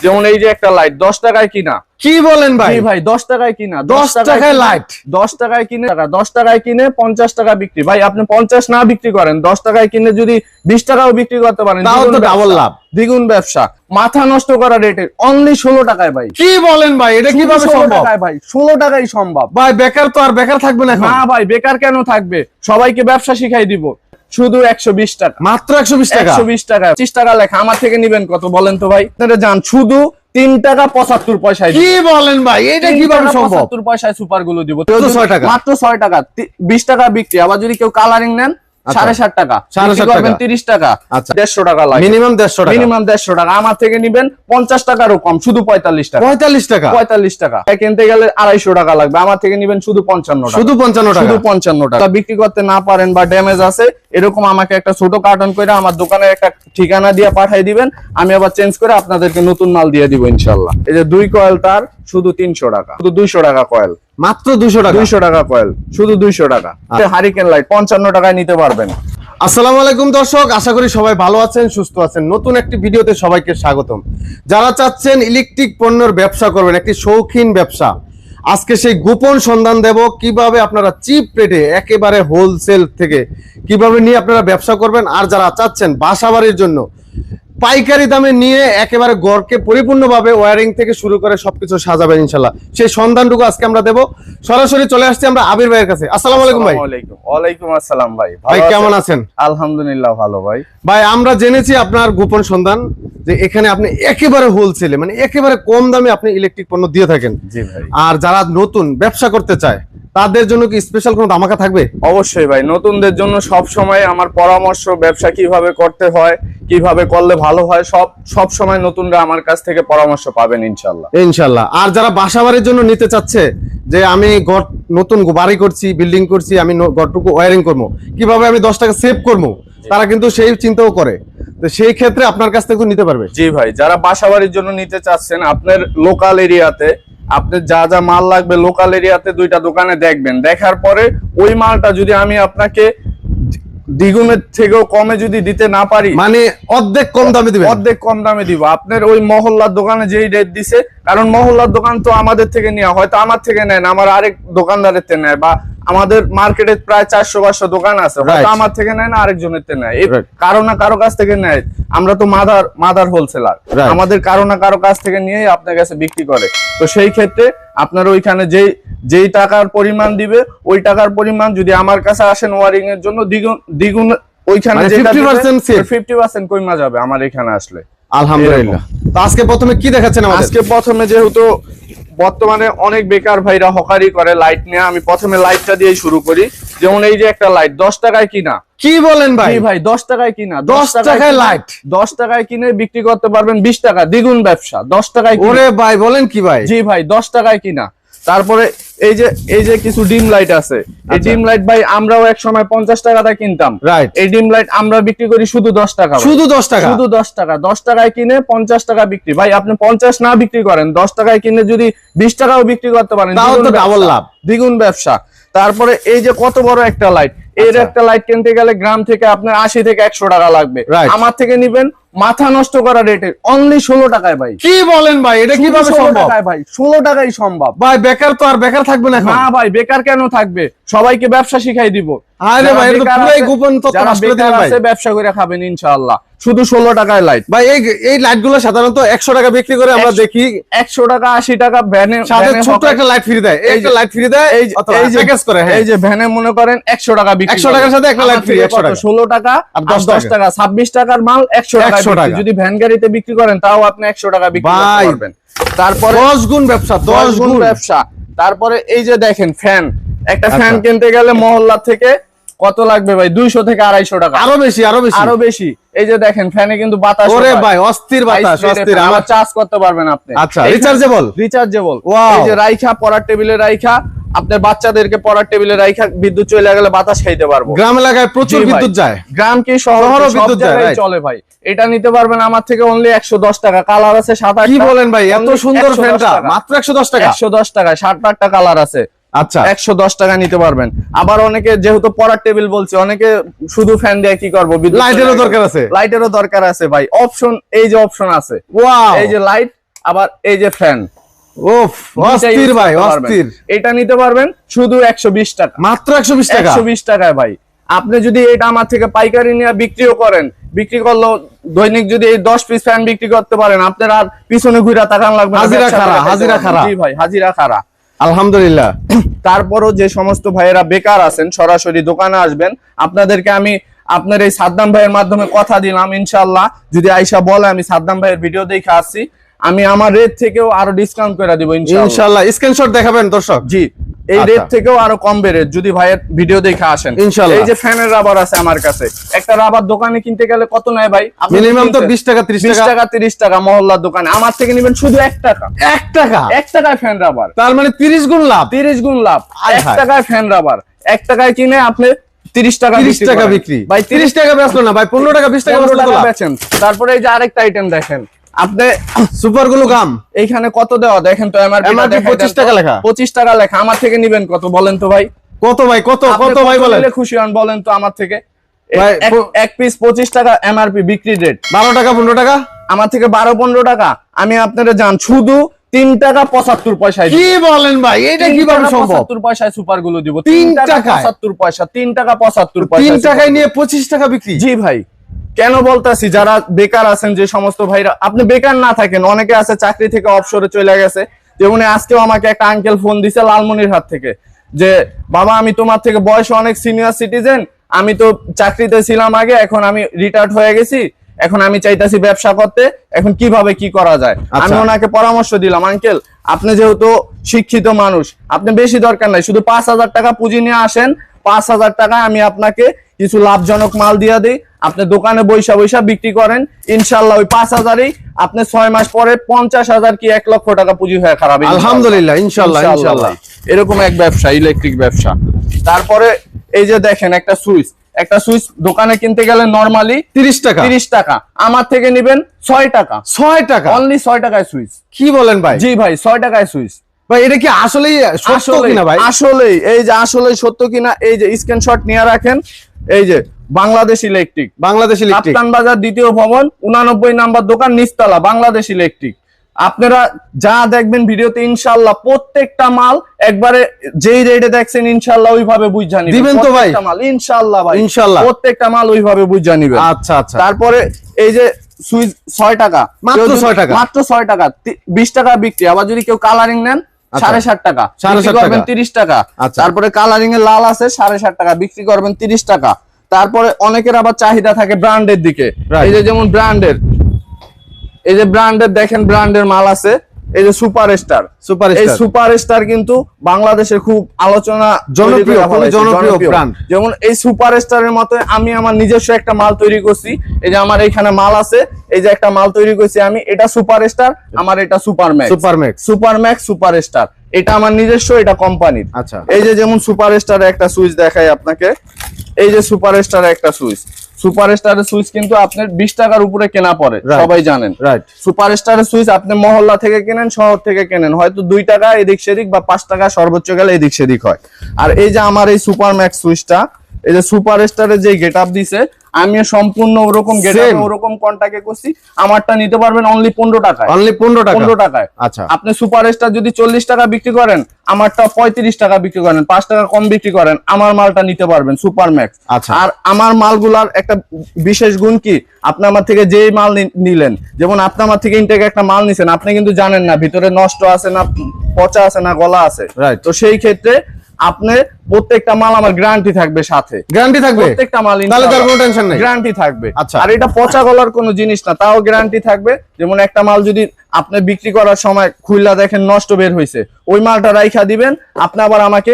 যেমন এই যে একটা লাইট দশ টাকায় কিনা? কি বলেন ভাই? ভাই দশ টাকায় কিনা 10 টাকায় লাইট দশ টাকায় কিনে দশ টাকায় কিনে পঞ্চাশ টাকা বিক্রি। ভাই আপনি পঞ্চাশ না বিক্রি করেন দশ টাকায় কিনে যদি বিশ টাকাও বিক্রি করতে পারেন ব্যবসা। লাভ। দ্বিগুণ ব্যবসা। মাথা নষ্ট করা রেটে অনলি ষোলো টাকায় ভাই। কি বলেন ভাই? এটা কীভাবে সম্ভব? টাকায় ভাই ষোলো টাকাই সম্ভব। ভাই বেকার তো আর বেকার থাকবে না না ভাই বেকার কেন থাকবে? সবাইকে ব্যবসা শিখাই দিব। শুধু একশো বিশ টাকা। মাত্র একশো বিশ টাকা? একশো বিশ টাকা পঁচিশ টাকা লেখা। আমার থেকে নিবেন কত বলেন তো ভাই? আপনারা যান শুধু তিন টাকা পঁচাত্তর পয়সায় কি বলেন ভাই? এটা কীভাবে পঁচাত্তর পয়সায় সুপারগুলো দিব। ছয় টাকা। মাত্র ছয় টাকা। বিশ টাকা বিক্রি। আবার যদি কেউ কালারিং নেন। সাড়ে ষাট টাকা। সাড়ে বিক্রি টাকা। তিরিশ টাকা। আচ্ছা। দেড়শো টাকা লাগে। মিনিমাম দেড়শো টাকা। মিনিমাম দেড়শো টাকা। আমার থেকে নিবেন পঞ্চাশ টাকারও কম শুধু পঁয়তাল্লিশ টাকা। পঁয়তাল্লিশ টাকা? পঁয়তাল্লিশ টাকা। কিনতে গেলে আড়াইশো টাকা লাগবে। আমার থেকে নিবেন শুধু পঞ্চান্ন শুধু পঞ্চান্ন টাকা। শুধু পঞ্চান্ন টাকা। বিক্রি করতে না পারেন বা ড্যামেজ আছে এরকম আমাকে একটা ছোট কার্টন করে আমার দোকানের একটা ঠিকানা দিয়ে পাঠিয়ে দিবেন। আমি আবার চেঞ্জ করে আপনাদেরকে নতুন মাল দিয়ে দিব ইনশাল্লাহ। এই যে দুই কয়েল তার শুধু তিনশো টাকা। শুধু দুইশো টাকা কয়েল মাত্র দুশো টাকা। দুইশো টাকা কয়েল শুধু দুইশো টাকা। হারিকেন লাইট পঞ্চান্ন টাকায় নিতে পারবেন। আসসালামু আলাইকুম দর্শক আশা করি সবাই ভালো আছেন সুস্থ আছেন। নতুন একটি ভিডিওতে সবাইকে স্বাগতম। যারা চাচ্ছেন ইলেকট্রিক পণ্যের ব্যবসা করবেন একটি শৌখিন ব্যবসা আজকে সেই গোপন সন্ধান দেব কীভাবে আপনারা চিপ রেটে একেবারে হোলসেল থেকে কীভাবে নিয়ে আপনারা ব্যবসা করবেন আর যারা চাচ্ছেন বাসাবাড়ির জন্য পাইকারি দামে নিয়ে একেবারে গড়কে পরিপূর্ণভাবে ওয়ারিং থেকে শুরু করে সবকিছু সাজাবেন ইনশাল্লাহ সেই সন্ধানটুকু আজকে আমরা দেব। সরাসরি চলে আসছি আমরা আবির ভাইয়ের কাছে। আসসালামু আলাইকুম ভাই। ওয়ালাইকুম আসসালাম ভাই। ভাই কেমন আছেন? আলহামদুলিল্লাহ ভালো ভাই। ভাই আমরা জেনেছি আপনার গোপন সন্ধান যে এখানে আপনি একেবারে হোলসেলে মানে একেবারে কম দামে আপনি ইলেকট্রিক পণ্য দিয়ে থাকেন। জি ভাই। আর যারা নতুন ব্যবসা করতে চায় তাদের জন্য কি স্পেশাল কোনো ধামাকা থাকবে? অবশ্যই ভাই নতুনদের জন্য সব সময় আমার পরামর্শ ব্যবসা কীভাবে করতে হয় কীভাবে করলে ভালো হয় সব সব সময় নতুনরা আমার কাছ থেকে পরামর্শ পাবেন ইনশাল্লাহ। ইনশাল্লাহ। আর যারা বাসা বাড়ির জন্য নিতে চাচ্ছে যে আমি ঘর নতুন বাড়ি করছি বিল্ডিং করছি আমি ঘরটুকু ওয়ারিং করব কীভাবে আমি দশ টাকা সেভ করব তারা কিন্তু সেই চিন্তাও করে। তো সেই ক্ষেত্রে আপনার কাছ থেকে নিতে পারবে। জি ভাই যারা বাসা বাড়ির জন্য নিতে চাচ্ছেন আপনার লোকাল এরিয়াতে আপনার যা যা মাল লাগবে লোকাল এরিয়াতে দুইটা দোকানে দেখবেন। দেখার পরে ওই মালটা যদি আমি আপনাকে দ্বিগুণের থেকেও কমে যদি দিতে না পারি মানে অর্ধেক কম দামে দিবে অর্ধেক কম দামে দিব। আপনার ওই মহল্লার দোকানে যেই রেট দিছে কারণ মহল্লার দোকান তো আমাদের থেকে নেওয়া হয়তো আমার থেকে নেয় না আমার আরেক দোকানদারের থেকে নেয় বা আমাদের মার্কেটে প্রায় চারশো পাঁচশো দোকান আছে। হয়তো আমার থেকে নেয় না আরেকজনের থেকে নেয়। কারও না কারও কাছ থেকে নেয়। আমরা তো মাদার মাদার হোলসেলার. আমাদের কারও না কারও কাছ থেকে নিয়েই আপনার কাছে বিক্রি করে। তো সেই ক্ষেত্রে আপনার ওইখানে যেই যেই টাকার পরিমাণ দিবে ওই টাকার পরিমাণ যদি আমার কাছে আসেন ওয়ারিং এর জন্য দ্বিগুণ দ্বিগুণ ওইখানে যেটা 50% save। ফিফটি পার্সেন্ট কমা যাবে আমার এখানে আসলে। আলহামদুলিল্লাহ। তো আজকে প্রথমে কি দেখাচ্ছেন আমাদের? আজকে প্রথমে যেহেতু বর্তমানে অনেক বেকার ভাইরা হকারি করে লাইট নিয়ে আমি প্রথমে লাইটটা দিয়ে শুরু করি। যেমন এই যে একটা লাইট দশ টাকায় কিনা? কি বলেন ভাই? ভাই দশ টাকায় কিনা? 10 টাকায় লাইট? দশ টাকায় কিনে বিক্রি করতে পারবেন বিশ টাকা দ্বিগুণ ব্যবসা দশ টাকায়। ওরে ভাই বলেন কি ভাই? জি ভাই দশ টাকায় কিনা। তারপরে এই যে এই যে কিছু ডিম লাইট আছে এই আচ্ছা। ডিম লাইট ভাই আমরাও এক সময় পঞ্চাশ টাকাটা কিনতাম রাইট এই ডিম লাইট আমরা বিক্রি করি শুধু দশ টাকা শুধু দশ টাকা শুধু দশ টাকা দশ টাকায় কিনে পঞ্চাশ টাকা বিক্রি ভাই আপনি পঞ্চাশ না বিক্রি করেন দশ টাকায় কিনে যদি বিশ টাকাও বিক্রি করতে পারেন ব্যবসা। লাভ। দ্বিগুণ ব্যবসা তারপরে এই যে কত বড় একটা লাইটের আচ্ছা। একটা লাইট কিনতে গেলে গ্রাম থেকে আপনার আশি থেকে একশো টাকা লাগবে. আমার থেকে নিবেন মাথা নষ্ট করা রেটে অনলি ষোলো টাকায় ভাই। কি বলেন ভাই? এটা কীভাবে ষোলো সম্ভব? ভাই ষোলো টাকাই সম্ভব। ভাই বেকার তো আর বেকার থাকবে না হ্যাঁ না ভাই বেকার কেন থাকবে? সবাইকে ব্যবসা শিখাই দিব। আরে ভাই গোপন ব্যবসা করে খাবেন ইনশাআল্লাহ। শুধু ষোলো টাকায় লাইট বা এই এই লাইটগুলো সাধারণত একশো টাকা বিক্রি করে আমরা দেখি। একশো টাকা আশি টাকা ভ্যানে সাথে হকার- একটা লাইট ফ্রি দেয়। একটা যে- লাইট ফ্রি দেয় এই প্যাকেজ করে এই যে ভ্যানে মনে করেন একশো টাকা বিক্রি 100 টাকার সাথে একটা লাইট ফ্রি একশো টাকা। ষোলো টাকা 10 দশ টাকা। ছাব্বিশ টাকার মাল একশো টাকা 100 টাকা। যদি ভ্যান গাড়িতে বিক্রি করেন তাও আপনি একশো টাকা বিক্রি ভাই, তারপরে দশ গুণ ব্যবসা দশ দশ গুণ ব্যবসা। তারপরে এই যে দেখেন ফ্যান একটা আচ্ছা। ফ্যান কিনতে গেলে মহল্লা থেকে কত লাগবে ভাই? দুইশো থেকে আড়াইশো টাকা। আরও বেশি আরও বেশি। আরও বেশি। এই যে দেখেন ফ্যানে কিন্তু বাতাস ওরে ভাই অস্থির বাতাস অস্থির। আমার চার্জ করতে পারবেন আপনি। আচ্ছা রিচার্জেবল রিচার্জেবল এই যে রাইখা পড়ার টেবিলে রাইখা আপনার বাচ্চাদেরকে পড়ার টেবিলে রাইখা বিদ্যুৎ চলে গেলে বাতাস খাইতে পারব। গ্রাম এলাকায় প্রচুর বিদ্যুৎ যায়। গ্রাম কি শহর? শহরও বিদ্যুৎ যায়, চলে ভাই। এটা নিতে পারবেন আমার থেকে অনলি একশো দশ টাকা। কালার আছে সাত কি বলেন ভাই এত সুন্দর ফ্যানটা মাত্র একশো দশ টাকা? একশো দশ টাকা সাত আটটা কালার আছে। আচ্ছা। একশো দশ টাকা নিতে পারবেন। আবার অনেকে যেহেতু পড়ার টেবিল বলছে অনেকে শুধু ফ্যান দিয়ে কি করব? লাইটেরও দরকার আছে। লাইটেরও দরকার আছে ভাই। অপশন এই যে অপশন আছে। এই যে লাইট আবার এই যে ফ্যান ভাই অস্থির। এটা নিতে পারবেন শুধু একশো বিশ টাকা। মাত্র একশো বিশ টাকা? একশো বিশ টাকায় ভাই। আপনি যদি এটা আমার থেকে পাইকারি নিয়ে বিক্রিও করেন বিক্রি করলেও দৈনিক যদি এই দশ পিস ফ্যান বিক্রি করতে পারেন আপনার আর পিছনে ঘুরে তাকান লাগবে হাজিরা খাইতে হাজিরা। জি ভাই হাজিরা খাড়া। আলহামদুলিল্লাহ। তারপরও যে সমস্ত ভাইয়েরা বেকার আছেন, সরাসরি দোকানে আসবেন। আপনাদেরকে আমি আপনার এই সাদ্দাম ভাইয়ের মাধ্যমে কথা দিলাম ইনশাল্লাহ যদি আইসা বলে, আমি সাদ্দাম ভাইয়ের ভিডিও দেখে আসছি। আমি আমার রেট থেকেও আরও ডিসকাউন্ট করে দিব ইনশাল্লাহ স্ক্রিনশট দেখাবেন দর্শক। জি এই আচ্ছা। রেট থেকেও আরও কম বেড়ে যদি ভাইয়ের ভিডিও দেখে আসেন। ইনশাল্লাহ। এই যে ফ্যানের রাবার আছে আমার কাছে একটা রাবার দোকানে কিনতে গেলে কত নেয় ভাই? মিনিমাম তো বিশ টাকা ত্রিশ বিশ টাকা। টাকা তিরিশ টাকা মহল্লার দোকানে। আমার থেকে নেবেন শুধু এক টাকা। এক টাকা? এক টাকায় ফ্যান রাবার তার মানে তিরিশ গুণ লাভ? তিরিশ গুণ লাভ। আয় এক টাকায় ফ্যান রাবার এক টাকায় কিনে আপনি তিরিশ টাকা তিরিশ টাকা বিক্রি। ভাই তিরিশ তিরিশ টাকা বেচলো না ভাই পনেরো টাকা বিশ টাকা বেচলো তারপরে এই যে আরেকটা আইটেম দেখেন। আপনি সুপারগুলো গাম। এইখানে কত দেওয়া? দেখেন তো এমআরপি MRP 25 টাকা লেখা। পঁচিশ টাকা লেখা। আমার থেকে নিবেন কত বলেন তো ভাই? কত ভাই কত কত ভাই বলেন? খুশি হন বলেন তো আমার থেকে। এক- পিস পঁচিশ টাকা এমআরপি বিক্রি রেট বারো টাকা পনেরো টাকা? আমার থেকে বারো পনেরো টাকা। আমি আপনারা জান শুধু তিন টাকা পঁচাত্তর পয়সায় কি বলেন ভাই? এটা কীভাবে সম্ভব? পঁচাত্তর পয়সায় সুপারগুলো দিব। তিন টাকা? পঁচাত্তর পয়সা তিন টাকা পঁচাত্তর তিন টাকায় নিয়ে পঁচিশ টাকা বিক্রি? জি ভাই। কেন বলতাছি যারা বেকার আছেন যে সমস্ত ভাইরা আপনি বেকার না থাকেন অনেকে আছে চাকরি থেকে অবসরে চলে গেছে যেমন আজকেও আমাকে একটা আঙ্কেল ফোন দিছে লালমনির হাত থেকে যে বাবা আমি তোমার থেকে বয়স অনেক সিনিয়র সিটিজেন আমি তো চাকরিতে ছিলাম আগে এখন আমি রিটায়ার্ড হয়ে গেছি এখন আমি চাইতাছি ব্যবসা করতে এখন কীভাবে কি করা যায় আচ্ছা। আমি ওনাকে পরামর্শ দিলাম আঙ্কেল আপনি যেহেতু শিক্ষিত মানুষ আপনি বেশি দরকার নাই শুধু পাঁচ হাজার টাকা পুঁজি নিয়ে আসেন পাঁচ হাজার টাকা আমি আপনাকে কিছু লাভজনক মাল দিয়ে দিই। আপনি দোকানে বৈশা বৈশা বিক্রি করেন। ইনশাল্লাহ ওই পাঁচ হাজারই আপনি ছয় মাস পরে পঞ্চাশ হাজার কি এক লক্ষ টাকা পুঁজি হয়ে খারাপ। আলহামদুলিল্লাহ ইনশাল্লাহ ইনশাল্লাহ এরকম এক ব্যবসা ইলেকট্রিক ব্যবসা। তারপরে এই যে দেখেন একটা সুইচ। একটা সুইচ দোকানে কিনতে গেলে নরমালি তিরিশ টাকা। তিরিশ টাকা। আমার থেকে নিবেন ছয় টাকা। ছয় টাকা। অনলি ছয় টাকায় সুইচ। কি বলেন ভাই? জি ভাই ছয় টাকায় সুইচ। ভাই এটা কি আসলেই সত্য কিনা ভাই? আসলে এই যে আসলে সত্য কিনা এই যে স্ক্রিনশট নিয়ে রাখেন এই যে বাংলাদেশ ইলেকট্রিক। বাংলাদেশ ইলেকট্রিক। কাপ্তান বাজার দ্বিতীয় ভবন উনানব্বই নাম্বার দোকান নিচতলা বাংলাদেশ ইলেকট্রিক। আপনারা যা দেখবেন ভিডিওতে ইনশাল্লাহ প্রত্যেকটা মাল একবারে যেই রেটে দেখছেন ইনশাল্লাহ ওইভাবে বুঝা নিবেন। দিবেন তো ভাই? মাল ইনশাল্লাহ ভাই। ইনশাল্লাহ। প্রত্যেকটা মাল ওইভাবে বুঝা নিবেন। আচ্ছা আচ্ছা। তারপরে এই যে সুইচ ছয় টাকা। মাত্র কেউ যদি- ছয় টাকা? মাত্র ছয় টাকা তি- বিশ টাকা বিক্রি। আবার যদি কেউ কালারিং নেন। সাড়ে ষাট টাকা। সাড়ে বিক্রি করবেন তিরিশ টাকা। আচ্ছা। তারপরে কালারিং এর লাল আছে সাড়ে ষাট টাকা। বিক্রি করবেন তিরিশ টাকা। তারপরে অনেকের আবার চাহিদা থাকে ব্র্যান্ডের দিকে। এই যে যেমন ব্র্যান্ডের এই যে ব্র্যান্ডের দেখেন ব্র্যান্ডের মাল আছে। এই যে সুপার স্টার সুপার এই সুপারস্টার সুপার স্টার কিন্তু বাংলাদেশের খুব আলোচনা জনপ্রিয়, জনপ্রিয় ব্র্যান্ড। যেমন এই সুপার স্টারের মতো আমি আমার নিজস্ব একটা মাল তৈরি করছি এই যে আমার এখানে মাল আছে এই যে একটা মাল তৈরি করছি আমি এটা সুপার স্টার আমার এটা super max super max star এটা আমার নিজস্ব এটা কোম্পানির। আচ্ছা। এই যে যেমন সুপার স্টার একটা সুইচ দেখাই আপনাকে এই যে সুপার স্টার একটা সুইচ। সুপার স্টারের সুইচ কিন্তু আপনার বিশ টাকার উপরে কেনা পড়ে সবাই জানেন। রাইট সুপার স্টারের সুইচ আপনি মহল্লা থেকে কেনেন শহর থেকে কেনেন হয়তো দুই টাকা এদিক সেদিক বা পাঁচ টাকা সর্বোচ্চ গেলে এদিক সেদিক হয়। আর এই যে আমার এই সুপার ম্যাক্স সুইচটা এই যে সুপার স্টারের যে গেট আপ দিছে আমি সম্পূর্ণ ওরকম গেট Same. ওরকম কন্টাক্টে করছি। আমারটা নিতে পারবেন অনলি পনেরো টাকায়। অনলি পনেরো টাকা? পনেরো টাকায়। আচ্ছা। আপনি সুপার স্টার যদি চল্লিশ টাকা বিক্রি করেন আমারটা পঁয়ত্রিশ টাকা বিক্রি করেন পাঁচ টাকা কম বিক্রি করেন আমার মালটা নিতে পারবেন সুপার ম্যাক্স আচ্ছা। আর আমার মালগুলার একটা বিশেষ গুণ কি? আপনি আমার থেকে যেই মাল নিলেন যেমন আপনি আমার থেকে ইনটেক একটা মাল নিছেন আপনি কিন্তু জানেন না ভিতরে নষ্ট আছে না পচা আছে না গলা আছে. তো সেই ক্ষেত্রে আপনি প্রত্যেকটা মাল আমার গ্যারান্টি থাকবে সাথে। গ্যারান্টি থাকবে? প্রত্যেকটা মাল তাহলে তার কোনো টেনশন নেই। গ্যারান্টি থাকবে। আচ্ছা। আর এটা পচা গলার কোনো জিনিস না তাও গ্যারান্টি থাকবে। যেমন একটা মাল যদি আপনি বিক্রি করার সময় খুললা দেখেন নষ্ট বের হয়েছে ওই মালটা রাইখা দিবেন আপনি আবার আমাকে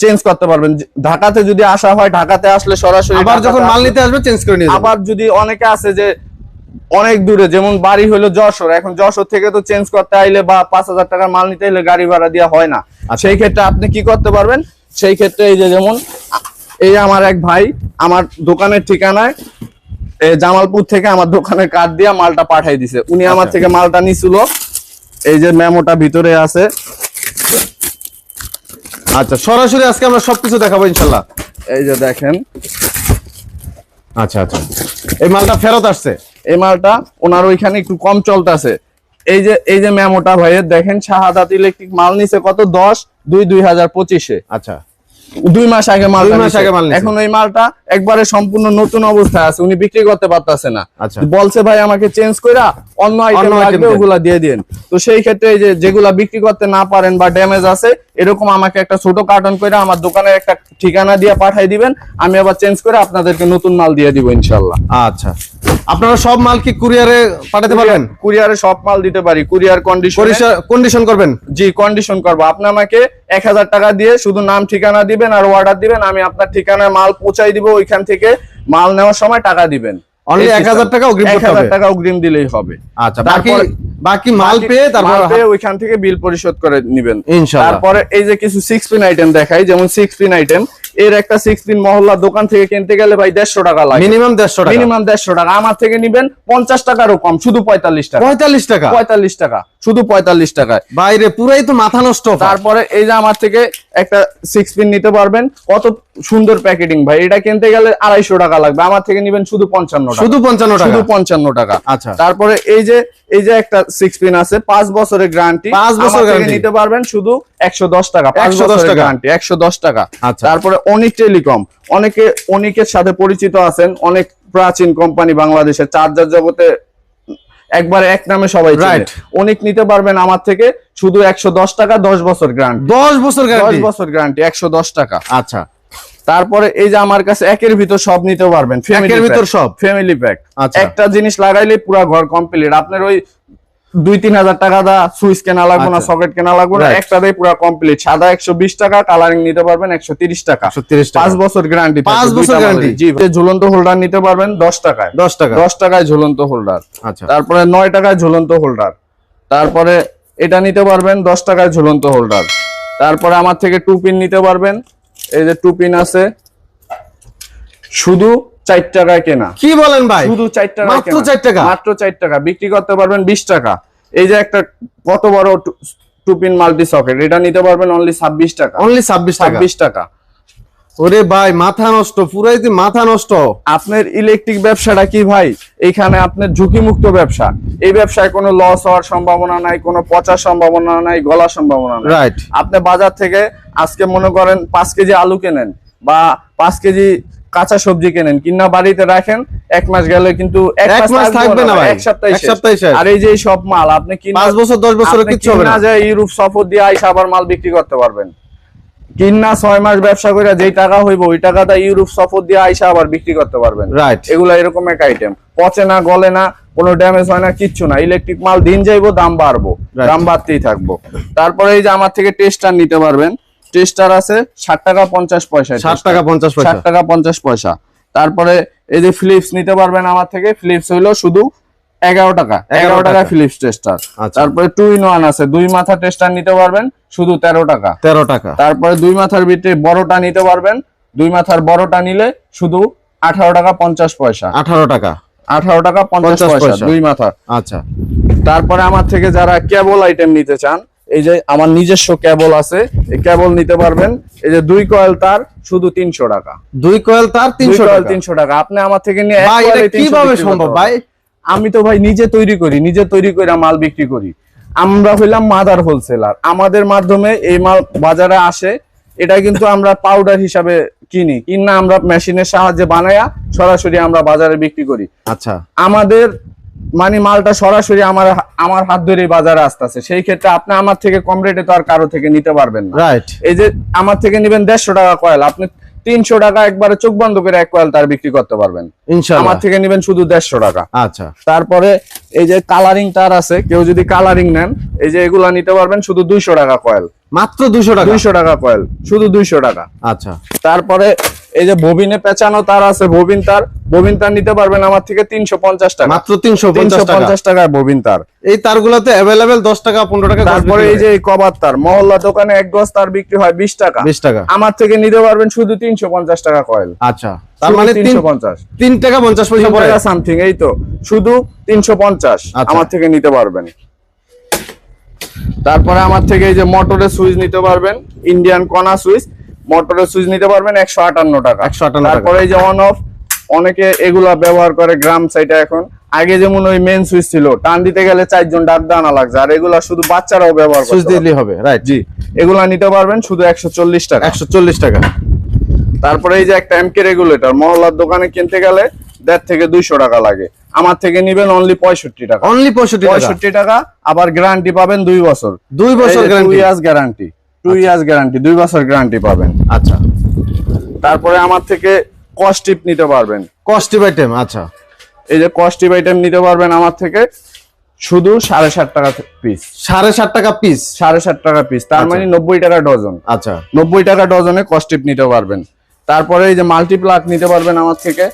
চেঞ্জ করতে পারবেন। ঢাকাতে যদি আসা হয় ঢাকাতে আসলে সরাসরি আবার যখন মাল নিতে আসবে চেঞ্জ করে নিয়ে আবার যদি অনেকে আছে যে অনেক দূরে যেমন বাড়ি হলো যশোর। এখন যশোর থেকে তো চেঞ্জ করতে আইলে বা পাঁচ হাজার টাকার মাল নিতে হলে গাড়ি ভাড়া দেওয়া হয় না। আচ্ছা। সেই ক্ষেত্রে আপনি কি করতে পারবেন? সেই ক্ষেত্রে এই যে যেমন এই আমার এক ভাই আমার দোকানের ঠিকানায় জামালপুর থেকে আমার দোকানের কার্ড দিয়ে মালটা পাঠাই দিছে। উনি আমার আচ্ছা। থেকে মালটা নিছিল। এই যে মেমোটা ভিতরে আছে। আচ্ছা সরাসরি আজকে আমরা সবকিছু দেখাবো ইনশাল্লাহ। এই যে দেখেন। আচ্ছা আচ্ছা। এই মালটা ফেরত আসছে। এই মালটা ওনার ওইখানে একটু কম চলতেছে। এই যে এই যে মেমোটা ভাইয়ের দেখেন শাহাদাত ইলেকট্রিক মাল নিছে কত? দশ দুই দুই হাজার পঁচিশে। আচ্ছা। দুই মাস আগে মাল মাস আগে মাল এখন ওই মালটা একবারে সম্পূর্ণ নতুন অবস্থায় আছে উনি বিক্রি করতে পারতেছে না। আচ্ছা। বলছে ভাই আমাকে চেঞ্জ কইরা অন্য আইটেম লাগবে। ওগুলা দিয়ে দিন তো সেই ক্ষেত্রে এই যে যেগুলা বিক্রি করতে না পারেন বা ড্যামেজ আছে এরকম আমাকে একটা ছোট কার্টন করে আমার দোকানের একটা ঠিকানা দিয়ে পাঠাই দিবেন। আমি আবার চেঞ্জ করে আপনাদেরকে নতুন মাল দিয়ে দিব ইনশাল্লাহ আচ্ছা। আপনারা সব মাল কি কুরিয়ারে পাঠাতে পারবেন? কুরিয়ারে সব মাল দিতে পারি। কুরিয়ার কন্ডিশন কন্ডিশন করবেন? জি কন্ডিশন করব। আপনি আমাকে এক হাজার টাকা দিয়ে শুধু নাম ঠিকানা দিবেন আর অর্ডার দিবেন। আমি আপনার ঠিকানায় মাল পৌঁছাই দিব। ওইখান থেকে মাল নেওয়ার সময় টাকা দিবেন। অনলি এই 1000 টাকা অগ্রিম করতে 1000 টাকা অগ্রিম দিলেই হবে। আচ্ছা বাকি তারপরে- বাকি মাল পেয়ে তারপর ওইখান থেকে বিল পরিশোধ করে নিবেন। তারপরে এই যে কিছু সিক্স পিন আইটেম দেখাই যেমন সিক্স পিন আইটেম এর একটা সিক্স পিন মহল্লা দোকান থেকে কিনতে গেলে ভাই দেড়শো টাকা লাগে। মিনিমাম দেড়শো টাকা। মিনিমাম দেড়শো টাকা। আমার থেকে নিবেন পঞ্চাশ টাকারও কম শুধু পঁয়তাল্লিশ টাকা। পঁয়তাল্লিশ টাকা? পঁয়তাল্লিশ টাকা শুধু পঁয়তাল্লিশ টাকায়। বাইরে পুরাই তো মাথা নষ্ট তারপরে এই যে আমার থেকে একটা সিক্স পিন নিতে পারবেন। কত সুন্দর প্যাকেটিং ভাই এটা কিনতে গেলে আড়াইশো টাকা লাগবে। আমার থেকে নিবেন শুধু পঞ্চান্ন টাকা। শুধু পঞ্চান্ন টাকা? শুধু পঞ্চান্ন টাকা। আচ্ছা। তারপরে এই যে এই যে একটা সিক্স পিন আছে পাঁচ বছরের গ্যারান্টি পাঁচ বছর। নিতে পারবেন শুধু একশো দশ টাকা 110 টাকা। গ্যারান্টি একশো দশ টাকা আচ্ছা। তারপরে অনিক টেলিকম অনেকে অনিকের সাথে পরিচিত আছেন অনেক প্রাচীন কোম্পানি বাংলাদেশের চার্জার জগতে একবারে এক নামে সবাই। Right. নিতে পারবেন আমার থেকে শুধু একশো দশ টাকা দশ বছর গ্যারান্টি দশ বছর দশ বছর গ্যারান্টি একশো দশ টাকা আচ্ছা তারপরে এই যে আমার কাছে একের ভিতর সব নিতে পারবেন একের ভিতর সব? ফ্যামিলি প্যাক আচ্ছা। একটা জিনিস লাগাইলে পুরো ঘর কমপ্লিট আপনার ওই দুই তিন হাজার টাকা দা সুইচ কেনা লাগবে না আচ্ছা। সকেট কেনা লাগবে না একটা দিয়ে পুরো কমপ্লিট সাদা একশো বিশ টাকা কালারিং নিতে পারবেন একশো তিরিশ টাকা। 130 টাকা। পাঁচ বছর গ্যারান্টি পাঁচ বছর guarantee? জি ঝুলন্ত হোল্ডার নিতে পারবেন দশ টাকায়। দশ টাকা। দশ টাকায় ঝুলন্ত হোল্ডার আচ্ছা। তারপরে নয় টাকায় ঝুলন্ত হোল্ডার তারপরে এটা নিতে পারবেন দশ টাকায় ঝুলন্ত হোল্ডার তারপরে আমার থেকে টু পিন নিতে পারবেন। এই যে টু পিন আছে। শুধু চার টাকায় কেনা। কি বলেন ভাই? শুধু চার টাকা মাত্র চার টাকা? মাত্র চার টাকা। বিক্রি করতে পারবেন বিশ টাকা। এই যে একটা কত বড় টু পিন মাল্টি সকেট এটা নিতে পারবেন অনলি ছাব্বিশ টাকা। অনলি ছাব্বিশ ছাব্বিশ টাকা। ওরে ভাই মাথা নষ্ট পুরাই মাথা নষ্ট। আপনার ইলেকট্রিক ব্যবসাটা কি ভাই? এখানে আপনার ঝুঁকিমুক্ত ব্যবসা। এই ব্যবসায় কোনো লস হওয়ার সম্ভাবনা নাই কোনো পচার সম্ভাবনা নাই গলার সম্ভাবনা নাই। রাইট আপনি বাজার থেকে আজকে মনে করেন পাঁচ কেজি আলু কেনেন বা পাঁচ কেজি কাঁচা সবজি কেনেন কিনা বাড়িতে রাখেন এক মাস গেলে কিন্তু এক মাস থাকবে না এক সপ্তাহে এক সপ্তাহে আর এই যে সব মাল আপনি পাঁচ বছর দশ বছরে কিচ্ছু হবে না। কিনা ইউরোপ সফর দিয়ে আইসা আবার মাল বিক্রি করতে পারবেন। কিনা ছয় মাস ব্যবসা করে যেই টাকা হইব ওই টাকাটা ইউরোপ সফর দিয়ে আইসা আবার বিক্রি করতে পারবেন। রাইট এগুলা এরকম এক আইটেম পচে না গলে না কোনো ড্যামেজ হয় না কিচ্ছু না। ইলেকট্রিক মাল দিন যাইবো দাম বাড়বো। দাম বাড়তেই থাকব। তারপরে এই যে আমার থেকে টেস্টার নিতে পারবেন। টেস্টার আছে ষাট টাকা পঞ্চাশ পয়সা ষাট টাকা পঞ্চাশ পয়সা। ষাট টাকা পঞ্চাশ পয়সা। তারপরে এই যে ফিলিপস নিতে পারবেন আমার থেকে ফিলিপস হইল শুধু এগারো টাকা। এগারো টাকা। ফিলিপস টেস্টার আচ্ছা। তারপরে টু ইন ওয়ান আছে দুই মাথা টেস্টার নিতে পারবেন শুধু তেরো টাকা। তেরো টাকা। তারপরে দুই মাথার ভিতরে বড়টা নিতে পারবেন দুই মাথার বড়টা নিলে শুধু আঠারো টাকা পঞ্চাশ পয়সা। আঠারো টাকা। আঠারো টাকা পঞ্চাশ 50 পয়সা। দুই মাথার আচ্ছা। তারপরে আমার থেকে যারা কেবল আইটেম নিতে চান এই যে আমার নিজস্ব কেবল আছে এই কেবল নিতে পারবেন। এই যে দুই কয়েল তার শুধু তিনশো টাকা। দুই কয়েল তার তিনশো কয়েল তিনশো টাকা। আপনি আমার থেকে নিয়ে এক ভাই এটা কয়েলে 300 কীভাবে সম্ভব ভাই? আমি তো ভাই নিজে তৈরি করি নিজে তৈরি করে মাল বিক্রি করি। আমরা হইলাম মাদার হোলসেলার আমাদের মাধ্যমে এই মাল বাজারে আসে। এটা কিন্তু আমরা পাউডার হিসাবে কিনি। কিনা আমরা মেশিনের সাহায্যে বানায়া সরাসরি আমরা বাজারে বিক্রি করি। আচ্ছা। আমাদের মানে মালটা সরাসরি আমার আমার হাত ধরে বাজারে আসতেছে। সেই ক্ষেত্রে আপনি আমার থেকে কম রেটে তো আর কারও থেকে নিতে পারবেন না। রাইট এই যে আমার থেকে নেবেন দেড়শো টাকা কয়েল আপনি তিনশো টাকা একবারে চোখ বন্ধ করে এক কয়েল তার বিক্রি করতে পারবেন। আমার থেকে নেবেন শুধু দেড়শো টাকা। আচ্ছা। তারপরে এই যে কালারিং তার আছে কেউ যদি কালারিং নেন এই যে এগুলা নিতে পারবেন শুধু দুইশো টাকা কয়েল মাত্র দুশো টাকা? দুইশো টাকা কয়েল শুধু দুইশো টাকা। আচ্ছা। তারপরে এই যে ববিনে পেঁচানো তার আছে ববিন তার ববিন তার নিতে পারবেন আমার থেকে তিনশো পঞ্চাশ টাকা। মাত্র তিনশো পঞ্চাশ টাকা। টাকায় ববিন তার। এই তারগুলোতে অ্যাভেলেবেল দশ টাকা পনেরো টাকা তারপরে এই যে এই কভার তার মহল্লা দোকানে এক গজ তার বিক্রি হয় বিশ টাকা। বিশ টাকা। আমার থেকে নিতে পারবেন শুধু তিনশো পঞ্চাশ টাকা কয়েল আচ্ছা তার মানে তিনশো পঞ্চাশ। তিন টাকা পঞ্চাশ পয়সা পড়ে। সামথিং এই তো। শুধু তিনশো পঞ্চাশ আচ্ছা। আমার থেকে নিতে পারবেন। তারপরে আমার থেকে এই যে মোটরের সুইচ নিতে পারবেন ইন্ডিয়ান কনা সুইচ মোটরের সুইচ নিতে পারবেন একশো আটান্ন টাকা। 158 টাকা। তারপরে যে অন অফ অনেকে এগুলা ব্যবহার করে গ্রাম সাইডে এখন। আগে যেমন ওই মেন সুইচ ছিল টান দিতে গেলে চারজন ডাক দানা লাগছে। আর এগুলা শুধু বাচ্চারাও ব্যবহার সুইচ দিলেই হবে রাইট জি। এগুলা নিতে পারবেন শুধু একশো চল্লিশ টাকা। একশো চল্লিশ টাকা। তারপরে এই যে একটা এমকে রেগুলেটর মহল্লার দোকানে কিনতে গেলে দেড় থেকে দুইশো টাকা লাগে। আমার থেকে নিবেন অনলি পঁয়ষট্টি টাকা। অনলি পঁয়ষট্টি টাকা। পঁয়ষট্টি টাকা আবার গ্যারান্টি পাবেন দুই বছর। দুই বছর guarantee guarantee two years guarantee দুই বছর গ্যারান্টি পাবেন। আচ্ছা। তারপরে আমার থেকে কস্টিপ নিতে পারবেন। কস্টিভ আইটেম আচ্ছা। এই যে কস্টিপ আইটেম নিতে পারবেন আমার থেকে শুধু সাড়ে ষাট টাকা পিস সাড়ে ষাট টাকা পিস সাড়ে ষাট টাকা পিস তার আচ্ছা। মানে নব্বই টাকা ডজন আচ্ছা। নব্বই টাকা ডজনে কস্টিপ নিতে পারবেন। তারপরে এই যে মাল্টিপ্লাক নিতে পারবেন আমার থেকে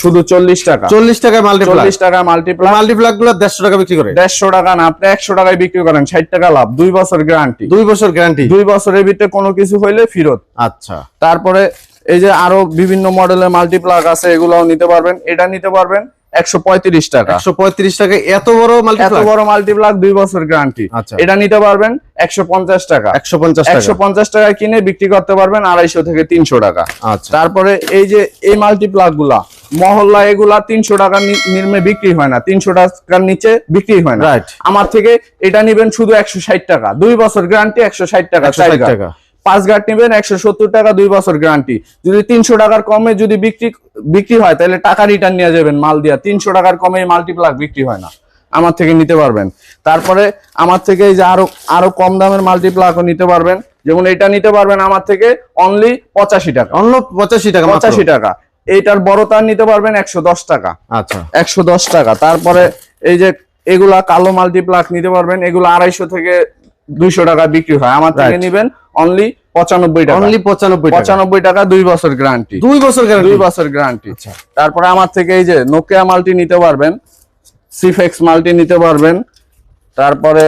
শুধু চল্লিশ টাকা। চল্লিশ টাকায় মাল্টিপ্লাক চল্লিশ টাকা মাল্টিপ্লাক মাল্টিপ্লাকগুলো দেড়শো টাকা বিক্রি করে। দেড়শো টাকা না আপনি একশো টাকায় বিক্রি করেন ষাট টাকা লাভ দুই বছর গ্যারান্টি দুই বছর গ্যারান্টি দুই বছরের ভিতরে কোনো কিছু হইলে ফেরত। আচ্ছা। তারপরে এই যে আরও বিভিন্ন মডেলের মাল্টিপ্লাক আছে এগুলাও নিতে পারবেন এটা নিতে পারবেন। একশো পঁয়ত্রিশ টাকা। একশো পঁয়ত্রিশ টাকা এত বড় এত বড় মাল্টিপ্লাক দুই বছর গ্যারান্টি আচ্ছা। এটা নিতে পারবেন একশো পঞ্চাশ টাকা। একশো পঞ্চাশ টাকা। একশো পঞ্চাশ টাকা কিনে বিক্রি করতে পারবেন আড়াইশো থেকে তিনশো টাকা। আচ্ছা। তারপরে এই যে এই মাল্টিপ্লাকগুলা মহল্লা এগুলা তিনশো টাকা নির্মে বিক্রি হয় না তিনশো টাকার নিচে বিক্রি হয় না। Right. আমার থেকে এটা নিবেন শুধু একশো ষাট টাকা। দুই বছর গ্যারান্টি একশো ষাট টাকা একশো চার ষাট গাঁট। টাকা। পাঁচ গাট নিবেন একশো সত্তর টাকা দুই বছর গ্যারান্টি যদি তিনশো টাকার কমে যদি বিক্রি বিক্রি হয় তাহলে টাকা রিটার্ন নিয়ে যাবেন মাল দিয়া। তিনশো টাকার কমে মাল্টিপ্লাক বিক্রি হয় না। আমার থেকে নিতে পারবেন। তারপরে আমার থেকে এই যে আরও আরও কম দামের মাল্টিপ্লাকও নিতে পারবেন। যেমন এটা নিতে পারবেন আমার থেকে অনলি পঁচাশি টাকা। অন্য পঁচাশি টাকা পঁচাশি টাকা। এইটার বড় তার নিতে পারবেন একশো দশ টাকা। আচ্ছা। একশো দশ টাকা। তারপরে এই যে এগুলা কালো মাল্টিপ্লাক নিতে পারবেন। এগুলো আড়াইশো থেকে দুইশো টাকা বিক্রি হয়। আমার থেকে. নিবেন অনলি পঁচানব্বই টাকা। অনলি পঁচানব্বই পঁচানব্বই টাকা দুই বছর গ্যারান্টি দুই বছর দুই বছর গ্যারান্টি আচ্ছা। তারপরে আমার থেকে এই যে নোকিয়া মাল্টি নিতে পারবেন সিফেক্স মাল্টি নিতে পারবেন তারপরে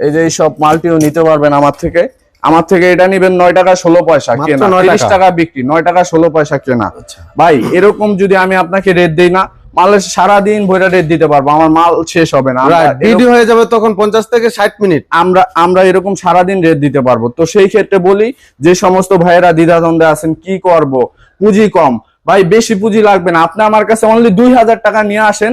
এই যে এইসব মাল্টিও নিতে পারবেন আমার থেকে। আমার থেকে এটা নিবেন নয় টাকা ষোলো পয়সা কেনা। তিরিশ টাকা। টাকা বিক্রি নয় টাকা ষোলো পয়সা কেনা। আচ্ছা। ভাই এরকম যদি আমি আপনাকে রেট দিই না মালের সারাদিন বইটা রেট দিতে পারব আমার মাল শেষ হবে না। ভিডিও হয়ে যাবে তখন পঞ্চাশ থেকে ষাট মিনিট। আমরা আমরা এরকম সারাদিন রেট দিতে পারব। তো সেই ক্ষেত্রে বলি যে সমস্ত ভাইয়েরা দ্বিধাদ্বন্দ্বে আছেন কি করব? পুঁজি কম। ভাই বেশি পুঁজি লাগবে না। আপনি আমার কাছে অনলি দুই হাজার টাকা নিয়ে আসেন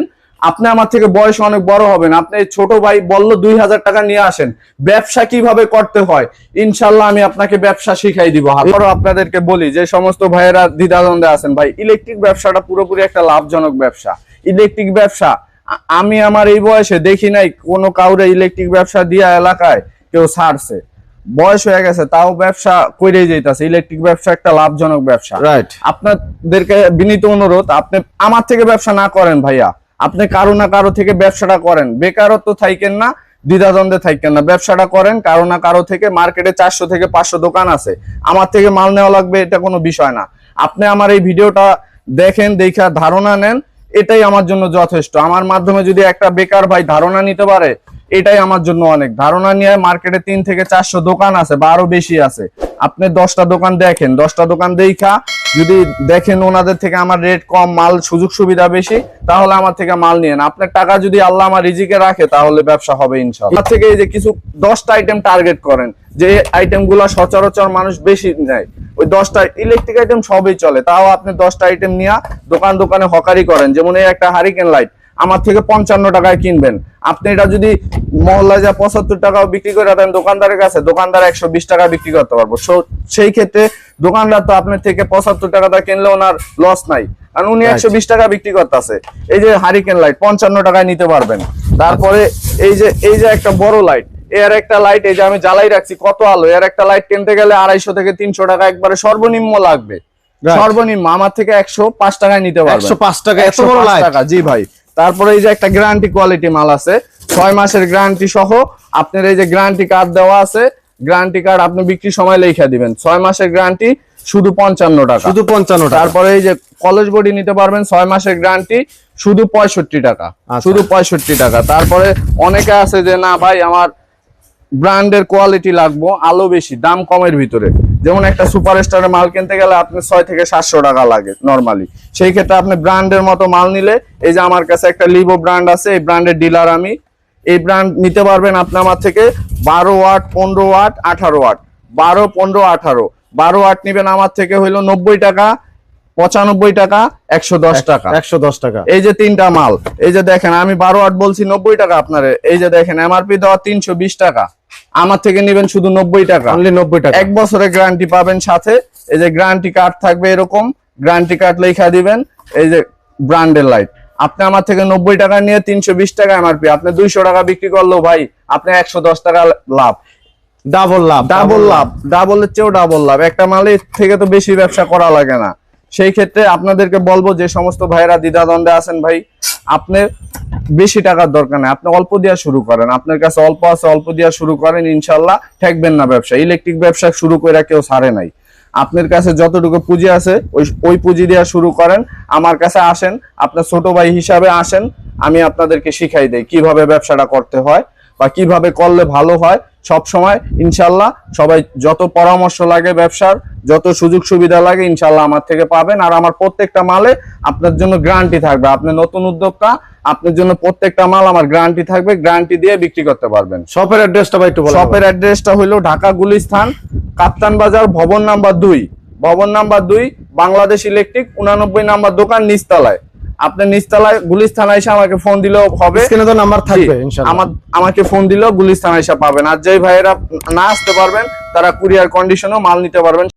আপনি আমার থেকে বয়স অনেক বড় হবেন। আপনি ছোট ভাই বলল দুই হাজার টাকা নিয়ে আসেন। ব্যবসা কীভাবে করতে হয়? ইনশাল্লাহ আমি আপনাকে ব্যবসা শিখাই দিব। আবারও আপনাদেরকে বলি যে সমস্ত ভাইয়েরা দ্বিধাদ্বন্দ্বে আছেন। ভাই ইলেকট্রিক ব্যবসাটা পুরোপুরি একটা লাভজনক ব্যবসা। ইলেকট্রিক ব্যবসা আমি আমার এই বয়সে দেখি নাই কোনো কাউরে ইলেকট্রিক ব্যবসা দিয়া এলাকায় কেউ ছাড়ছে। বয়স হয়ে গেছে তাও ব্যবসা করেই যাইতাছে। ইলেকট্রিক ব্যবসা একটা লাভজনক ব্যবসা। রাইট আপনাদেরকে বিনীত অনুরোধ আপনি আমার থেকে ব্যবসা না করেন ভাইয়া। আপনি কারও না কারও থেকে ব্যবসাটা করেন। বেকারত্ব থাইকেন না, দ্বিধাদ্বন্দ্বে থাকেন না। ব্যবসাটা করেন, কারও না কারও থেকে মার্কেটে চারশো থেকে পাঁচশো দোকান আছে। আমার থেকে মাল নেওয়া লাগবে, এটা কোনো বিষয় না। আপনি আমার এই ভিডিওটা দেখেন, দেখা ধারণা নেন, এটাই আমার জন্য যথেষ্ট। আমার মাধ্যমে যদি একটা বেকার ভাই ধারণা নিতে পারে, এটাই আমার জন্য অনেক। ধারণা নিয়ে মার্কেটে তিন থেকে চারশো দোকান আছে বা আরও বেশি আছে। আপনি দশটা দোকান দেখেন, দশটা দোকান দেখা যদি দেখেন ওনাদের থেকে আমার রেট কম, মাল সুযোগ সুবিধা বেশি, তাহলে আমার থেকে মাল নিয়েন। আপনার টাকা যদি আল্লাহ আমার রিজিকে রাখে, তাহলে ব্যবসা হবে ইনশাল্লাহ থেকে এই যে কিছু দশটা আইটেম টার্গেট করেন, যে আইটেমগুলা সচরাচর মানুষ বেশি নেয়, ওই দশটা ইলেকট্রিক আইটেম সবই চলে। তাও আপনি দশটা আইটেম নিয়ে দোকান দোকানে হকারি করেন, যেমন এই একটা হারিকেন লাইট আমার থেকে পঞ্চান্ন টাকায় কিনবেন। আপনি এটা যদি মহল্লায় যা পঁচাত্তর টাকাও বিক্রি করে দেন দোকানদারের কাছে দোকানদার একশো বিশ টাকা বিক্রি করতে পারব। So, সেই ক্ষেত্রে দোকানদার তো আপনার থেকে পঁচাত্তর টাকাটা কিনলে ওনার লস নাই। কারণ উনি একশো বিশ টাকা বিক্রি করতেছে। এই যে হারিকেন লাইট পঞ্চান্ন টাকায় নিতে পারবেন। তারপরে এই যে এই যে একটা বড় লাইটের একটা লাইট এই যে আমি জ্বালাই রাখছি কত আলো এর একটা লাইট কিনতে গেলে আড়াইশো থেকে তিনশো টাকা একবারে সর্বনিম্ন লাগবে। সর্বনিম্ন আমার থেকে একশো পাঁচ টাকায় নিতে পারবেন। একশো পাঁচ টাকা এত বড় লাইট টাকা জি ভাই। তারপরে এই যে একটা গ্যারান্টি কোয়ালিটি মাল আছে ছয় মাসের গ্যারান্টি সহ আপনার এই যে গ্যারান্টি কার্ড দেওয়া আছে গ্যারান্টি কার্ড আপনি বিক্রি সময় লেখা দিবেন। ছয় মাসের গ্যারান্টি শুধু পঞ্চান্ন টাকা। শুধু পঞ্চান্ন টাকা। তারপরে এই যে কলেজ বডি নিতে পারবেন ছয় মাসের গ্যারান্টি শুধু পঁয়ষট্টি টাকা। আচ্ছা। শুধু পঁয়ষট্টি টাকা। তারপরে অনেকে আছে যে না ভাই আমার ব্র্যান্ডের কোয়ালিটি লাগবো আলো বেশি দাম কমের ভিতরে। যেমন একটা সুপার স্টারের মাল কিনতে গেলে আপনি ছয় থেকে সাতশো টাকা লাগে নর্মালি সেই ক্ষেত্রে আপনি ব্র্যান্ডের মতো মাল নিলে এই যে আমার কাছে একটা লিভো ব্র্যান্ড আছে এই ব্র্যান্ডের ডিলার আমি এই ব্র্যান্ড নিতে পারবেন আপনি আমার থেকে বারো ওয়াট পনেরো ওয়াট আঠারো ওয়াট। বারো পনেরো আঠারো। বারো ওয়াট নিবেন আমার থেকে হইল নব্বই টাকা পঁচানব্বই টাকা একশো দশ টাকা। একশো দশ টাকা। এই যে তিনটা মাল এই যে দেখেন আমি বারো আট বলছি নব্বই টাকা আপনার এই যে দেখেন এমআরপি দেওয়া তিনশো বিশ টাকা। আমার থেকে নেবেন শুধু নব্বই টাকা। অনলি নব্বই টাকা। এক বছরের গ্যারান্টি পাবেন সাথে। এই যে গ্যারান্টি কার্ড থাকবে এরকম গ্যারান্টি কার্ড লেখা দিবেন এই যে ব্র্যান্ডের লাইট আপনি আমার থেকে নব্বই টাকা নিয়ে তিনশো বিশ টাকা এমআরপি আপনি দুইশো টাকা বিক্রি করলেও ভাই আপনি একশো দশ টাকা লাভ। ডাবল লাভ ডাবল লাভ। ডাবলের চেয়েও ডাবল লাভ। একটা মালের থেকে তো বেশি ব্যবসা করা লাগে না। সেই ক্ষেত্রে আপনাদেরকে বলব যে সমস্ত ভাইরা দ্বিধাদ্বন্দ্বে আছেন ভাই আপনি বেশি টাকার দরকার নেই। আপনি অল্প দিয়া শুরু করেন। আপনার কাছে অল্প আছে, অল্প দিয়া শুরু করেন, ইনশাল্লাহ ঠেকবেন না ব্যবসা। ইলেকট্রিক ব্যবসা শুরু করে কেউ ছাড়ে নাই। আপনার কাছে যতটুকু পুঁজি আছে, ওই ওই পুঁজি দিয়া শুরু করেন। আমার কাছে আসেন, আপনার ছোট ভাই হিসাবে আসেন, আমি আপনাদেরকে শিখাই দেই কীভাবে ব্যবসাটা করতে হয়। বা কীভাবে করলে ভালো হয় সব সময় ইনশাল্লাহ সবাই যত পরামর্শ লাগে ব্যবসার যত সুযোগ সুবিধা লাগে ইনশাল্লাহ আমার থেকে পাবেন। আর আমার প্রত্যেকটা মালে আপনার জন্য গ্যারান্টি থাকবে। আপনি নতুন উদ্যোক্তা আপনার জন্য প্রত্যেকটা মাল আমার গ্যারান্টি থাকবে গ্যারান্টি দিয়ে বিক্রি করতে পারবেন। শপের অ্যাড্রেসটা ভাই একটু শপের অ্যাড্রেসটা হলো ঢাকা গুলিস্থান কাপ্তান বাজার ভবন নাম্বার দুই। ভবন নাম্বার দুই বাংলাদেশ ইলেকট্রিক উনানব্বই নাম্বার দোকান নিচতলায়। আপনি নিচতলায় থানা এসে আমাকে ফোন দিলেও হবে। স্ক্রিনে তো নাম্বার থাকবে ইনশাআল্লাহ আমার আমাকে ফোন দিলেও গুলিস্তান এসে পাবেন। আর যেই ভাইয়েরা না আসতে পারবেন তারা কুরিয়ার কন্ডিশনও মাল নিতে পারবেন।